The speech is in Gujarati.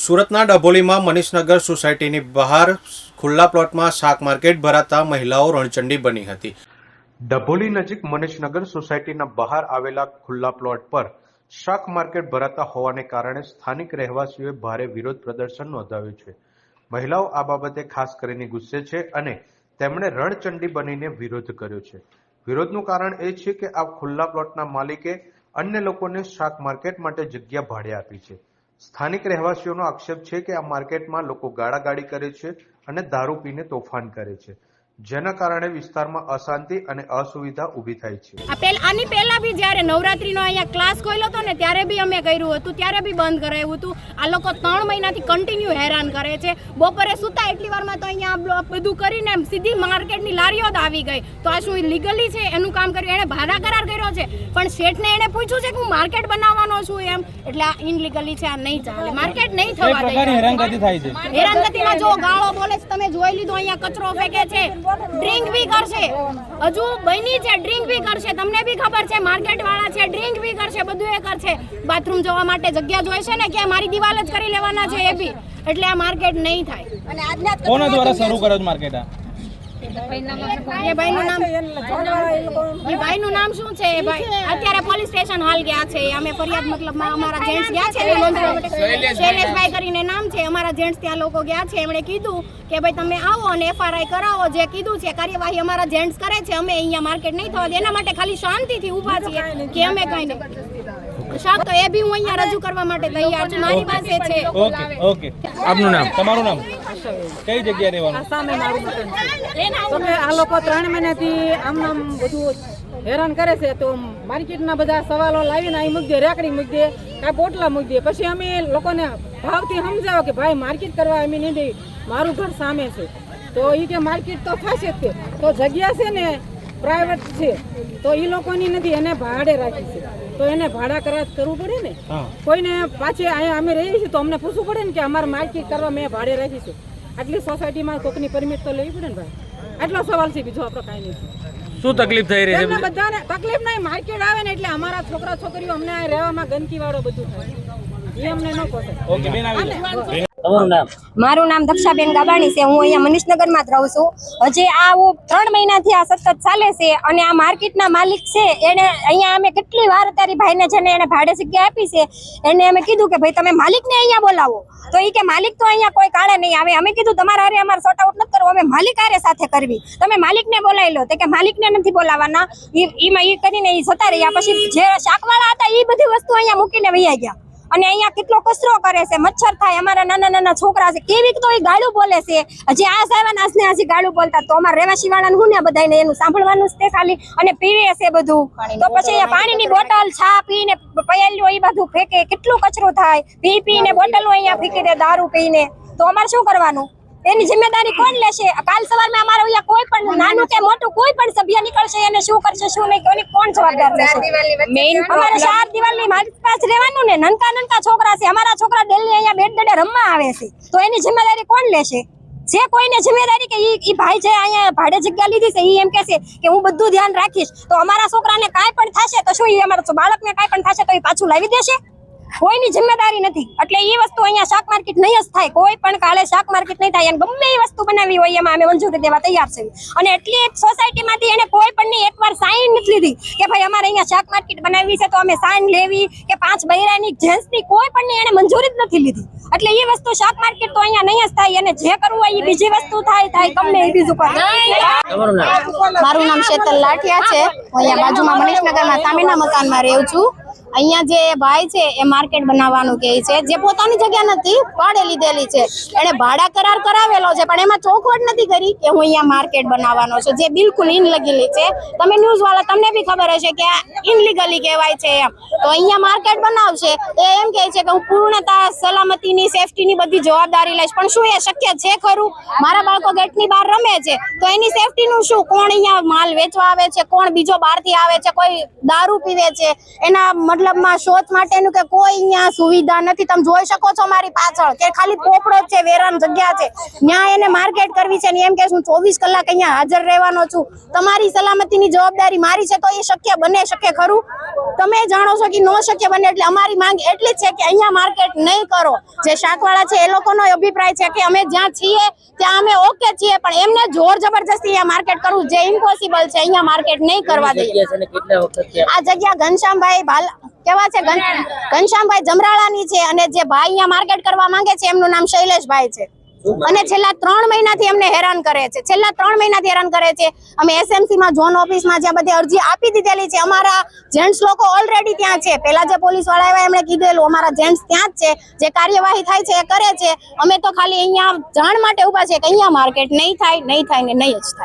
સુરતના ડભોલીમાં મનીષનગર સોસાયટીની બહાર ખુલ્લા પ્લોટમાં શાક માર્કેટ ભરાતા મહિલાઓ રણચંડી બની હતી. ડભોલી નજીક મનીષનગર સોસાયટીના બહાર આવેલા ખુલ્લા પ્લોટ પર શાક માર્કેટ ભરાતા હોવાને કારણે સ્થાનિક રહેવાસીઓએ ભારે વિરોધ પ્રદર્શન નોંધાવ્યું છે. મહિલાઓ આ બાબતે ખાસ કરીને ગુસ્સે છે અને તેમણે રણચંડી બનીને વિરોધ કર્યો છે. વિરોધનું કારણ એ છે કે આ ખુલ્લા પ્લોટના માલિકે અન્ય લોકોને શાક માર્કેટ માટે જગ્યા ભાડે આપી છે. સ્થાનિક રહેવાસીઓનો આક્ષેપ છે કે આ માર્કેટમાં લોકો ગાળાગાળી કરે છે અને દારૂ પીને તોફાન કરે છે. જેના કારણે વિસ્તારમાં અશાંતિ અને અસુવિધા ઊભી થાય છે. આની પહેલા બી જ્યારે નવરાત્રીનો અહીંયા ક્લાસ ખોલ્યો હતો ને ત્યારે બી અમે કર્યું હતું ત્યારે બી બંધ કરાવ્યું હતું. આ લોકો ત્રણ મહિનાથી કન્ટિન્યુ હેરાન કરે છે. બપોરે સુતા એટલી વારમાં તો અહીંયા બધું કરીને એમ સીધી માર્કેટની લારીઓ જ આવી ગઈ. તો આ શું લીગલી છે? એનું કામ કર્યું. એણે ભાડા કરાર કર્યો છે. પણ શેઠને એણે પૂછ્યું છે કે હું માર્કેટ બનાવવાનો છું એમ. એટલે આ ઇનલીગલી છે આ નહીં ચાલે. માર્કેટ નહીં થવા દે. હેરાનગતિ થાય છે. હેરાનગતિમાં જો ગાળો બોલે છે તમે જોઈ લીધો અહીંયા કચરો ફેંકે છે. ડ્રિંક બી કરશે. હજુ બની છે ડ્રિંક બી કરશે. તમને બી ખબર છે માર્કેટ વાળા છે ડ્રિંક બી કરશે બધું એ કરશે. બાથરૂમ જવા માટે જગ્યા જોઈશે ને કે મારી દિવાલ જ કરી લેવાના છે એ બી. એટલે આ માર્કેટ નહીં થાય. કોના દ્વારા શરૂ કર્યો માર્કેટ આ? એ ભાઈનું નામ એ ભાઈનું નામ શું છે? એ ભાઈ અત્યારે પોલીસ સ્ટેશન હાલ ગયા છે. અમે ફરિયાદ મતલબમાં અમારા જેન્ટ્સ ગયા છે. શૈલેષભાઈ કરીને નામ છે. અમારા જેન્ટ્સ ત્યાં લોકો ગયા છે. એમણે કીધું કે ભાઈ તમે આવો અને એફઆરઆઈ કરાવો. જે કીધું છે કાર્યવાહી અમારા જેન્ટ્સ કરે છે. અમે અહીંયા માર્કેટ નહીં થવા દે એના માટે ખાલી શાંતિથી ઊભા છીએ કે અમે કઈ નહીં. શાક તો એ બી હું અહીંયા રજૂ કરવા માટે તૈયાર છું. મારી પાસે છે. ઓકે. ઓકે. આપનું નામ? તમારું નામ? કઈ જગ્યાએ રહેવાનું? સામે મારું મકાન છે. તમે આ લોકો ત્રણ મહિનાથી આમ આમ બધું હેરાન કરે છે તો માર્કેટના બધા સવાલો લાવીને અહીં મૂકી દે રેકડી મૂકી દે કાંઈ પોટલા મૂકી દે. પછી અમે લોકોને ભાવથી સમજાવો કે ભાઈ માર્કેટ કરવા અમે નહીં દઈ મારું ઘર સામે છે. તો એ કે માર્કેટ તો થશે જ તે તો જગ્યા છે ને પ્રાઇવેટ છે તો એ લોકોની નથી એને ભાડે રાખી છે. તો એને ભાડા કરાર કરવું પડે ને? કોઈને પાછી અહીંયા અમે રહીએ છીએ તો અમને પૂછવું પડે ને કે અમારે માર્કેટ કરવા મેં ભાડે રાખી છે. આટલી સોસાયટીમાં કોકની પરમિટ તો લેવી પડે ને ભાઈ? આટલો સવાલ છે બીજો આપણો કાંઈ નહીં. શું તકલીફ થઈ રહી છે? બધાને તકલીફ નહીં માર્કેટ આવે ને એટલે અમારા છોકરા છોકરીઓ અમને આ રહેવામાં ગંદકી વાળો બધું થાય. એ અમને ન પોસે ઓકે બેન આવી. મારું નામ દક્ષાબેન ગાબાણી છે. હું અહીંયા મનીષનગરમાં જ રહું છું. હજી આ ત્રણ મહિનાથી આ સતત ચાલે છે અને આ માર્કેટના માલિક છે. એને અહીંયા અમે કેટલી વાર તારી ભાઈને જેને એને ભાડે જગ્યા આપી છે, એને અમે કીધું કે ભાઈ, તમે માલિકને અહીંયા બોલાવો. તો એ કે, માલિક તો અહીંયા કોઈ કાળે નહીં આવે. અમે કીધું, તમારા હારે અમારે સોર્ટ આઉટ નથી કરવું. અમે માલિક હારે સાથે કરવી. તમે માલિકને બોલાવી લો તો કે, માલિકને નથી બોલાવવાના. એમાં એ કરીને એ જતા રહ્યા. પછી જે શાકવાળા હતા એ બધી વસ્તુ અહીંયા મૂકીને વૈયા ગયા. અને અહીંયા કેટલો કચરો કરે છે મચ્છર થાય અમારા નાના નાના છોકરા છે કેવી તો એ ગાળું બોલે છે? હજી આ સાહેબ નાસને હજી ગાળું બોલતા. તો અમારા રહેવાસી વાળાને હું ને બધાને એનું સાંભળવાનું જ તે ખાલી. અને પીવે છે બધું. તો પછી અહીંયા પાણીની બોટલ છા પીને પયાલ્યો એ બધું ફેંકે. કેટલું કચરો થાય? પી પીને બોટલો અહીંયા ફેંકી દે દારૂ પીને. તો અમારે શું કરવાનું? એની જિમ્મેદારી કોણ લેશે? કાલ સવારમાં અમારે કોઈ પણ નાનું કે મોટું કોઈ પણ સભ્ય નીકળશે એને શું કરશે શું નહીં કોની કોણ જવાબદાર લેશે મેઇન અમારે ચાર દિવાલની મારી પાસે રહેવાનું ને નનકા નનકા છોકરા છે. અમારા છોકરા દિલ્હી અહીંયા બેટ દડે રમવા આવે છે. તો એની જિમ્મેદારી કોણ લેશે? જે કોઈને જિમ્મેદારી કે ઈ ભાઈ છે અહીંયા ભાડે જગ્યા લીધી છે ઈ એમ કહેશે કે હું બધું ધ્યાન રાખીશ. તો અમારા છોકરાને કાંઈ પણ થશે તો શું ઈ અમારા બાળકને કાંઈ પણ થશે તો એ પાછું લાવી દેશે? કોઈની જિમ્મેદારી નથી. એટલે એ વસ્તુ અહીંયા શાક માર્કેટ નહીં જ થાય. કોઈ પણ કાલે શાક માર્કેટ નહીં થાય. અને ગમે એ વસ્તુ બનાવી હોય એમાં અમે મંજૂરી દેવા તૈયાર છે અને એટલી એક સોસાયટીમાંથી એને કોઈ પણ ની એકવાર સાઈન નથી લીધી કે ભાઈ અમારે અહીંયા શાક માર્કેટ બનાવી છે તો અમે સાઈન લેવી કે પાંચ બહેરાની જેન્ટ્સની કોઈ પણ એને મંજૂરી જ નથી લીધી. એટલે એ વસ્તુ શાક માર્કેટ તો અહીંયા નહીં જ થાય. અને જે કરવું હોય એ બીજી વસ્તુ થાય થાય. ગમે એ બીજું પણ મારું નામ શેતલ લાઠિયા છે. હું અહીંયા બાજુમાં મનીષનગરમાં સામેના મકાનમાં રહું છું. અહીંયા જે ભાઈ છે એ માર્કેટ બનાવવાનું કહે છે. જે પોતાની જગ્યા નથી ભાડે લીધેલી છે. એને ભાડા કરાર કરાવેલો છે પણ એમાં ચોખવટ નથી કરી કે હું અહીંયા માર્કેટ બનાવવાનો છું. જે બિલકુલ ઇનલીગલી છે. તમે ન્યૂઝ વાળા તમને બી ખબર હશે કે આ ઇનલીગલી કહેવાય છે એમ. તો અહીંયા માર્કેટ બનાવશે એ એમ કહે છે કે હું પૂર્ણતા સલામતીની સેફટીની બધી જવાબદારી લઈશ. પણ શું એ શક્ય છે ખરું? મારા બાળકો ગેટની બહાર રમે છે, તો એની સેફટીનું શું? કોણ અહીંયા માલ વેચવા આવે છે, કોણ બીજો બહારથી આવે છે, કોઈ દારૂ પીવે છે? એના મતલબમાં શોધ માટેનું કે કોઈ અહીંયા સુવિધા નથી. તમે જોઈ શકો છો મારી પાછળ કે ખાલી પોપડો છે, વેરાન જગ્યા છે. ત્યાં એને માર્કેટ કરવી છે ને એમ કે હું ચોવીસ કલાક અહીંયા હાજર રહેવાનો છું. તમારી સલામતીની જવાબદારી મારી છે, તો એ શક્ય બને શકે ખરું? તમે જાણો છો કે ન શક્ય બને એટલે અમારી માંગ એટલી જ છે કે અહીંયા માર્કેટ નહીં કરો. જે શાકવાળા છે એ લોકોનો અભિપ્રાય છે કે અમે જ્યાં છીએ ત્યાં અમે ઓકે છીએ પણ એમને જોર જબરજસ્તી અહીંયા માર્કેટ કરવું જે ઇમ્પોસિબલ છે અહીંયા માર્કેટ નહીં કરવા દઈએ આ જગ્યા ઘનશ્યામભાઈ ભાલ કેવા છે? ઘનશ્યામભાઈ જમરાળાની છે અને જે ભાઈ અહીંયા માર્કેટ કરવા માંગે છે એમનું નામ શૈલેષભાઈ છે. અને છેલ્લા ત્રણ મહિનાથી અમને હેરાન કરે છે. છેલ્લા ત્રણ મહિનાથી હેરાન કરે છે. અમે એસએમસીમાં ઝોન ઓફિસમાં જ્યાં બધી અરજી આપી દીધેલી છે. અમારા જેન્ટ્સ લોકો ઓલરેડી ત્યાં છે. પેલા જે પોલીસવાળા આવ્યા એમણે કીધેલું, અમારા જેન્ટ્સ ત્યાં જ છે. જે કાર્યવાહી થાય છે એ કરે છે. અમે તો ખાલી અહીંયા જાણ માટે ઊભા છે કે અહીંયા માર્કેટ નહીં થાય નહીં થાય ને નહીં જ થાય.